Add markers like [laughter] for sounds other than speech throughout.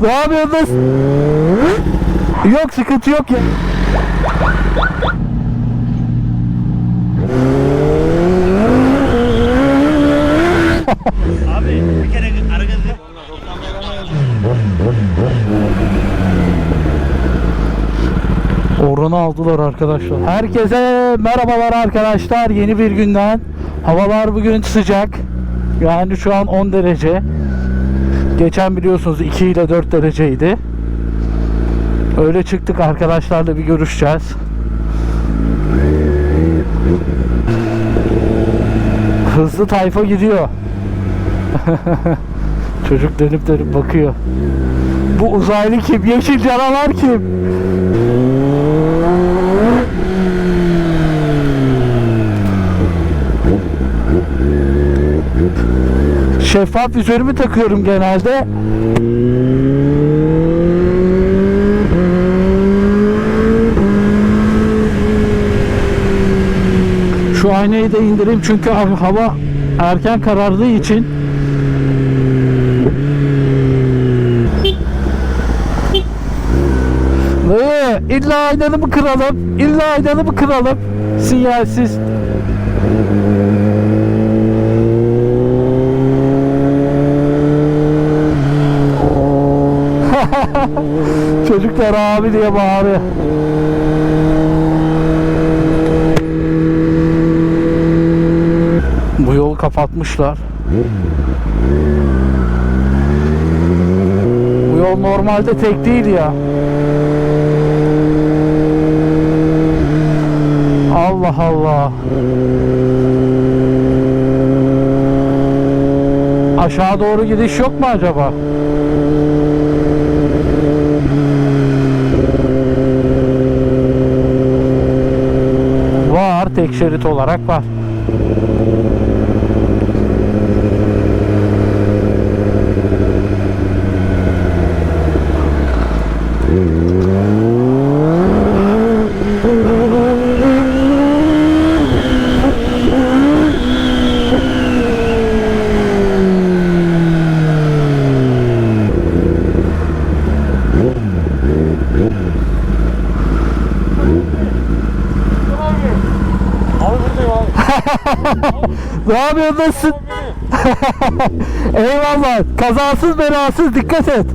Ne yapıyorsunuz? Yok sıkıntı yok ya. Abi bir kere hareket Orhan'ı aldılar arkadaşlar. Herkese merhabalar arkadaşlar. Yeni bir günden. Havalar bugün sıcak. Yani şu an 10 derece. Geçen biliyorsunuz 2 ile 4 dereceydi. Öyle çıktık arkadaşlarla bir görüşeceğiz. Hızlı tayfa gidiyor. [laughs] Çocuk dönüp dönüp bakıyor. Bu uzaylı kim? Yeşil canavar kim? Şeffaf vizörümü takıyorum genelde. Şu aynayı da indireyim çünkü hava erken karardığı için Dayı illa aynalı mı kıralım? İlla aynalı mı kıralım? Sinyalsiz. Çocuklar abi diye bağırıyor. Bu yolu kapatmışlar. Bu yol normalde tek değil ya. Allah Allah. Aşağı doğru gidiş yok mu acaba? Var tek şerit olarak var. Abi buradayım abi. Ne yapıyorsun? Nasılsın? [laughs] Eyvallah. Kazasız belasız dikkat et.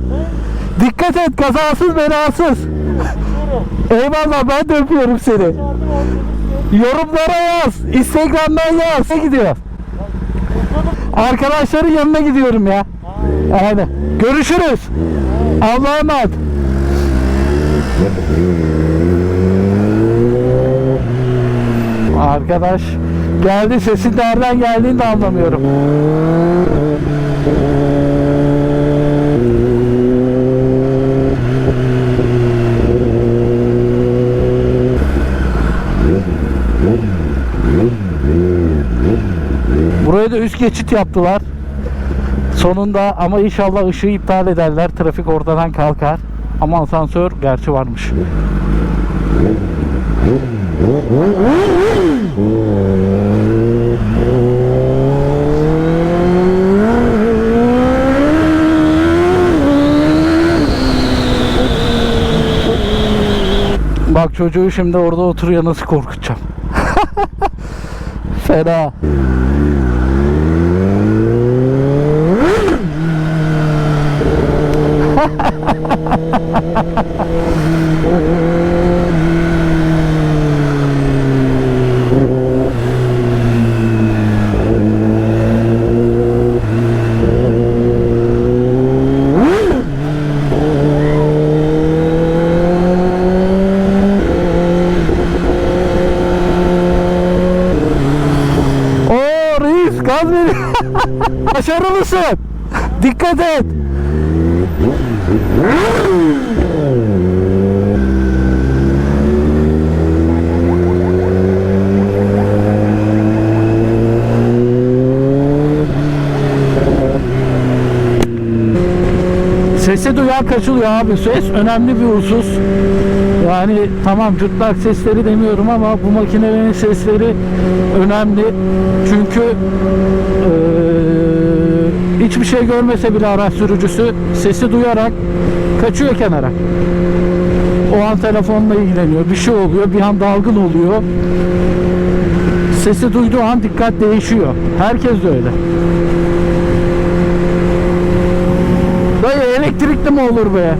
Dikkat et kazasız belasız. Eyvallah ben de öpüyorum seni. Yorumlara yaz. Instagram'dan yaz. Ne gidiyor? Arkadaşların yanına gidiyorum ya. Aynen. Görüşürüz. Allah'a emanet. Arkadaş geldi sesin nereden geldiğini de anlamıyorum. Buraya da üst geçit yaptılar. Sonunda ama inşallah ışığı iptal ederler. Trafik ortadan kalkar. Ama asansör gerçi varmış. Bak çocuğu şimdi orada oturuyor nasıl korkutacağım. [laughs] Fena. Başarılısın. Dikkat et. Sesi duyan kaçılıyor abi. Ses önemli bir husus. Yani tamam cırtlak sesleri demiyorum ama bu makinelerin sesleri önemli. Çünkü eee, hiçbir şey görmese bile araç sürücüsü sesi duyarak kaçıyor kenara. O an telefonla ilgileniyor. Bir şey oluyor. Bir an dalgın oluyor. Sesi duyduğu an dikkat değişiyor. Herkes de öyle. Dayı elektrikli mi olur be?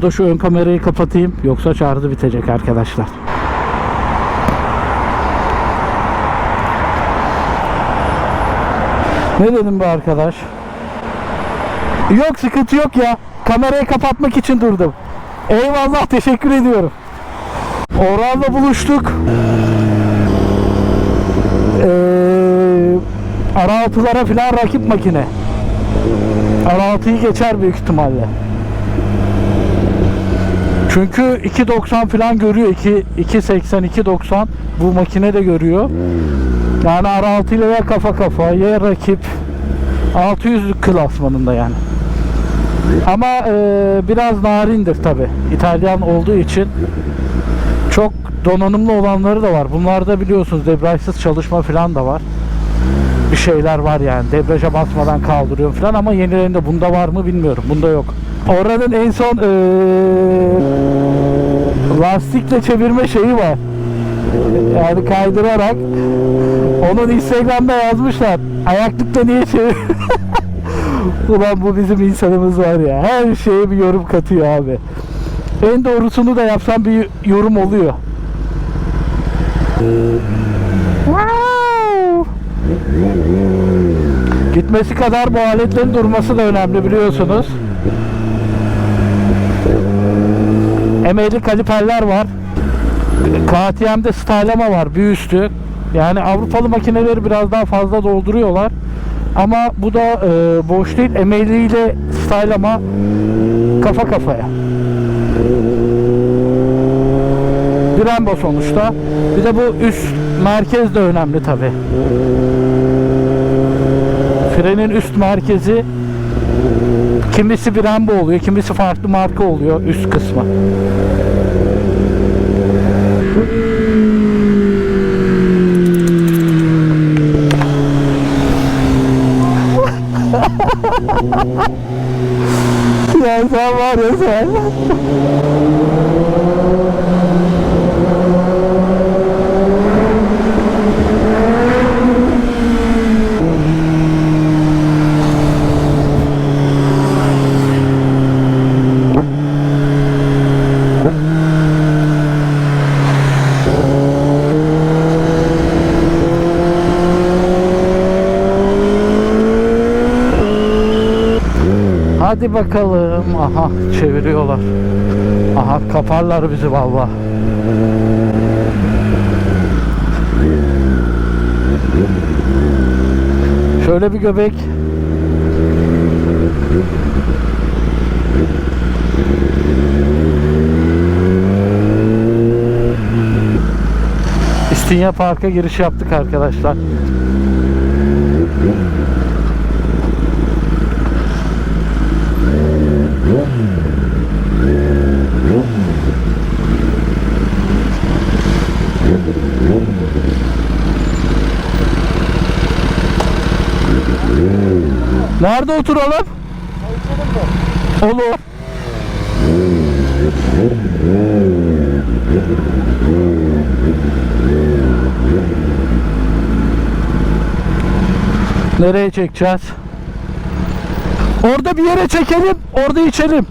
Şurada şu ön kamerayı kapatayım yoksa şarjı bitecek arkadaşlar. Ne dedim bu arkadaş? Yok sıkıntı yok ya. Kamerayı kapatmak için durdum. Eyvallah teşekkür ediyorum. Oral'la buluştuk. Ee, ara altılara falan rakip makine. Ara altıyı geçer büyük ihtimalle. Çünkü 2.90 falan görüyor. 2 2.80 2.90 bu makine de görüyor. Yani R6 ile ya kafa kafa ya rakip 600 klasmanında yani. Ama e, biraz narindir tabi. İtalyan olduğu için çok donanımlı olanları da var. Bunlarda biliyorsunuz debriyajsız çalışma falan da var. Bir şeyler var yani. Debriyaja basmadan kaldırıyorum falan ama yenilerinde bunda var mı bilmiyorum. Bunda yok. Oranın en son e, lastikle çevirme şeyi var. Yani kaydırarak onun Instagram'da yazmışlar. Ayaklıkla niye çevir? [laughs] Ulan bu bizim insanımız var ya. Her şeye bir yorum katıyor abi. En doğrusunu da yapsam bir yorum oluyor. Gitmesi kadar bu aletlerin durması da önemli biliyorsunuz. Emeğli kaliperler var. KTM'de stylama var bir üstü. Yani Avrupalı makineleri biraz daha fazla dolduruyorlar. Ama bu da e, boş değil. Emeğli ile stylama kafa kafaya. Brembo sonuçta. Bir de bu üst merkez de önemli tabi. Frenin üst merkezi Kimisi Brembo oluyor, kimisi farklı marka oluyor üst kısmı. [laughs] ya sen var ya sen. Hadi bakalım. Aha çeviriyorlar. Aha kaparlar bizi valla. Şöyle bir göbek. İstinye Park'a giriş yaptık arkadaşlar. Nerede oturalım? Olur. Nereye çekeceğiz? Orada bir yere çekelim, orada içelim.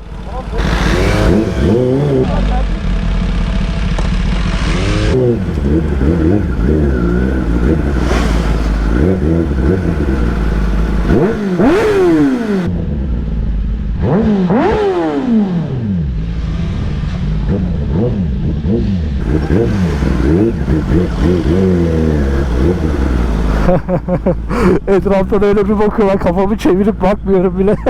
[laughs] Etraftan öyle bir bakıyorlar, kafamı çevirip bakmıyorum bile. [laughs]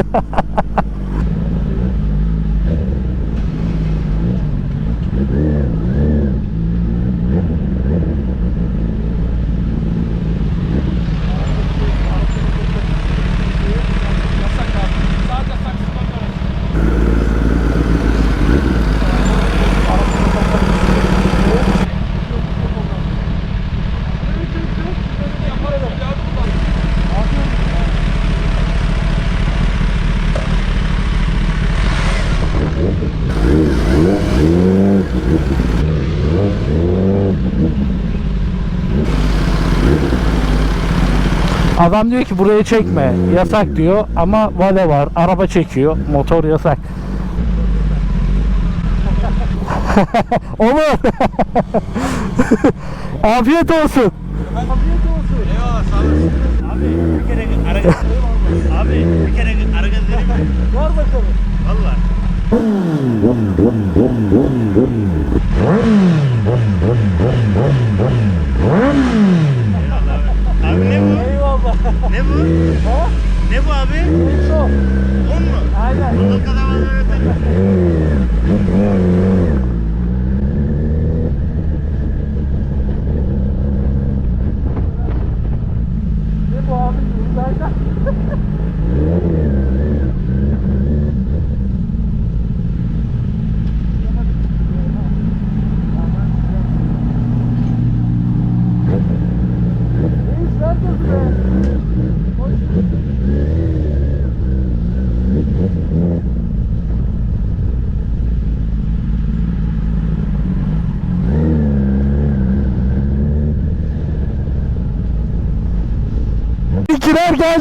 Adam diyor ki buraya çekme, yasak diyor ama vale var, araba çekiyor, motor yasak. [laughs] Olur. [laughs] Afiyet olsun. Eyvallah sağ olasın. Abi bir kere ara gaz. Abi bir kere ara gaz vereyim mi? Var bakalım. Valla. Abi ne bu? Eyvallah. Ne bu? Ne bu abi? Çok. On mu? Aynen. O kadar bana öğretmen. Ne bu abi? Uzayda. Reis neredesin be? Hoş.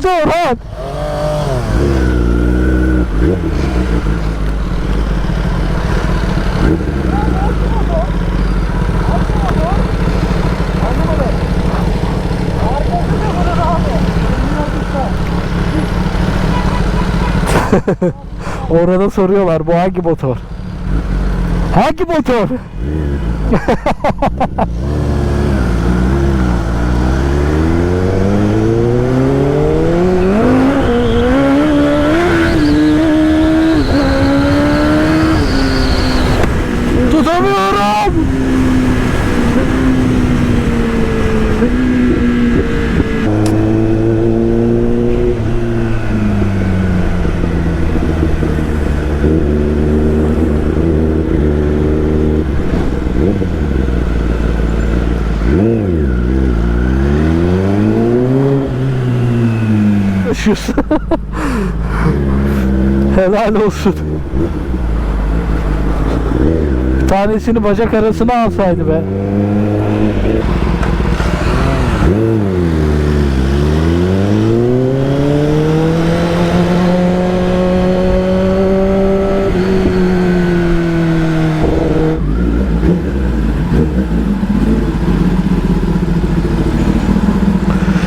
Orhan. Orada soruyorlar bu hangi motor? Hangi motor? [laughs] Helal olsun. Tanesini bacak arasına alsaydı be.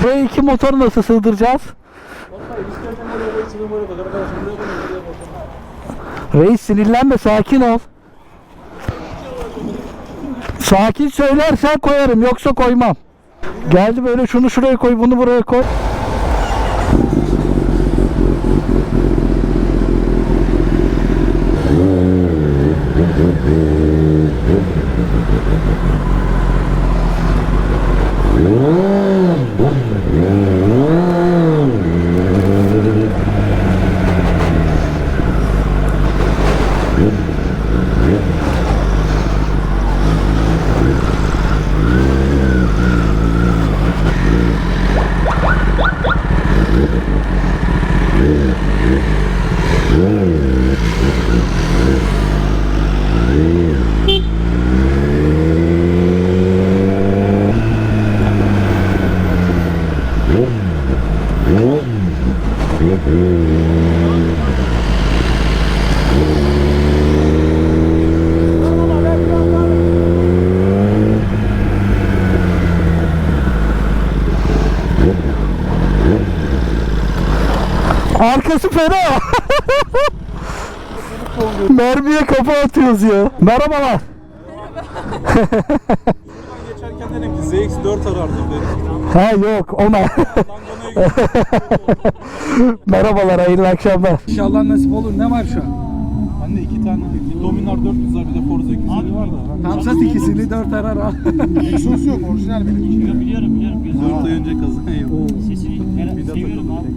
Buraya iki motoru nasıl sığdıracağız? Reis sinirlenme sakin ol. Sakin söylersen koyarım yoksa koymam. Geldi böyle şunu şuraya koy bunu buraya koy. Arkası fena. Mermiye kafa atıyoruz ya. Merhabalar. Geçerken dedim ki ZX4 arardım dedim. Ha yok ona. Merhabalar hayırlı akşamlar. İnşallah nasip olur. Ne var şu an? Bende iki tane Dominar 400 var bir de Forza 250 var da. Tamsat ikisini dört arar al. Exos yok orijinal benim. Biliyorum biliyorum. biliyorum. 4 ay önce kaza yaptım. Sesini Bir de seviyorum abi.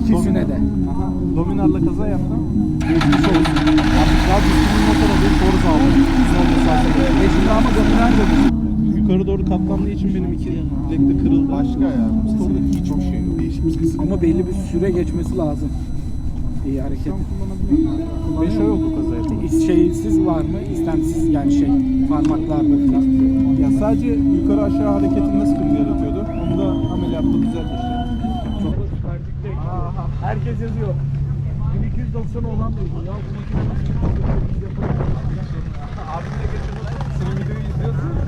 İkisine de. Aha. Dominar'la kaza yaptım. Geçmiş olsun. Artık daha düzgün bir motor alayım Forza aldım. Son mesafede. E şimdi ama Dominar da. Yukarı doğru katlandığı için benim iki bilek de kırıldı. Başka ya. Motorda hiçbir şey yok. Bir ses. Ama belli bir süre geçmesi lazım. İyi hareket. 5 ay oldu kaza yaptım. İs- Şeysiz var mı? İstemsiz yani şey parmaklarda falan. Ya sadece yukarı aşağı hareketinde sıkıntı yaratıyordu. Onu da ameliyatta düzeltti işte. Çok Herkes yazıyor. 1290 olan da ya bu Abimle geçen senin videoyu izliyorsun.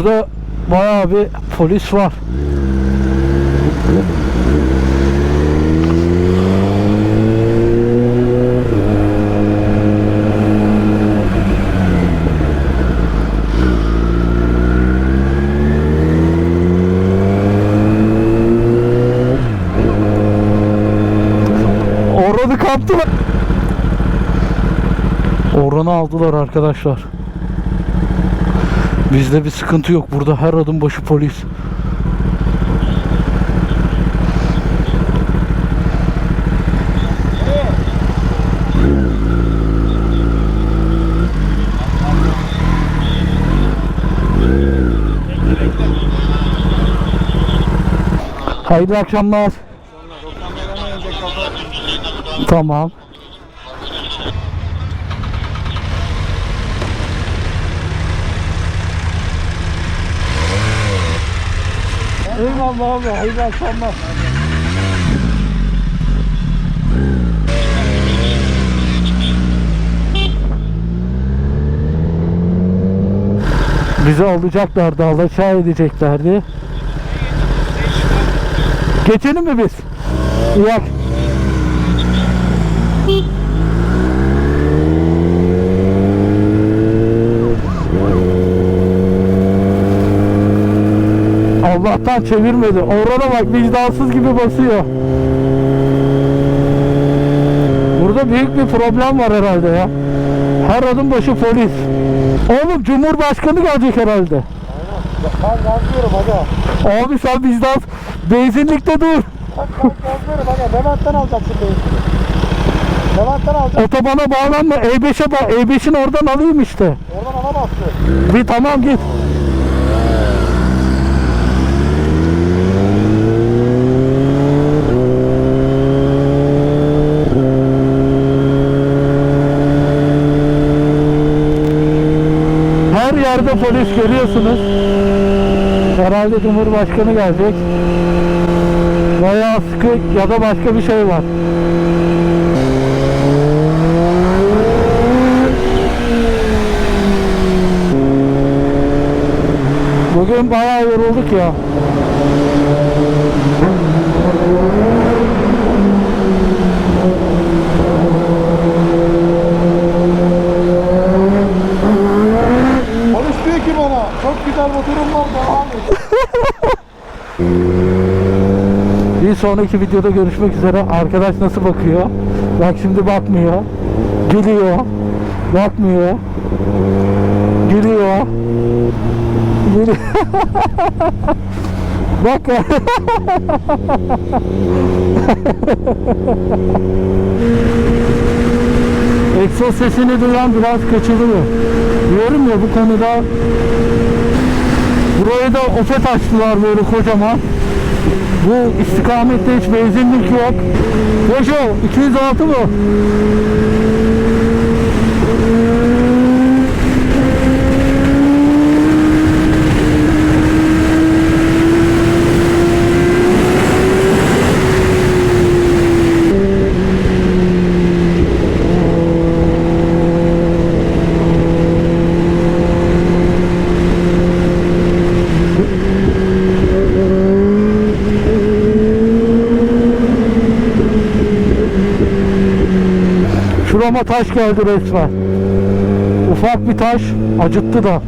Burada bayağı bir polis var. Orhan'ı kaptılar. Orhan'ı aldılar arkadaşlar. Bizde bir sıkıntı yok. Burada her adım başı polis. Hayırlı akşamlar. Tamam. Eyvallah abi. Hayırlı akşamlar. Bizi alacaklardı, alaçağı edeceklerdi. Geçelim mi biz? İyi ak- Allah'tan çevirmedi. Orada bak vicdansız gibi basıyor. Burada büyük bir problem var herhalde ya. Her adım başı polis. Oğlum Cumhurbaşkanı gelecek herhalde. Ben gazlıyorum aga. Abi sen bizden benzinlikte dur. Ben gazlıyorum aga. Levent'ten alacaksın beni. Levent'ten alacağım. Otobana bağlanma. E5'e bak. E5'in oradan alayım işte. Oradan alamazsın. Bir tamam git. Her yerde polis görüyorsunuz. Herhalde Cumhurbaşkanı gelecek. Bayağı sıkı ya da başka bir şey var. Bugün bayağı yorulduk ya. Polis diyor ki bana çok güzel motorum var devam et. Bir sonraki videoda görüşmek üzere. Arkadaş nasıl bakıyor? Bak şimdi bakmıyor. Gülüyor. Bakmıyor. Gülüyor. Gülüyor. [laughs] Bak. [laughs] Egzoz sesini duyan biraz kaçırıyor. Diyorum ya bu konuda buraya da ofet açtılar böyle kocaman. Bu istikamette hiç benzinlik yok. Boşo 206 mı? Taş geldi resmen. Ufak bir taş acıttı da.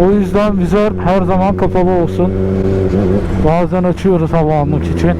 O yüzden vizör her zaman kapalı olsun. Bazen açıyoruz hava almak için.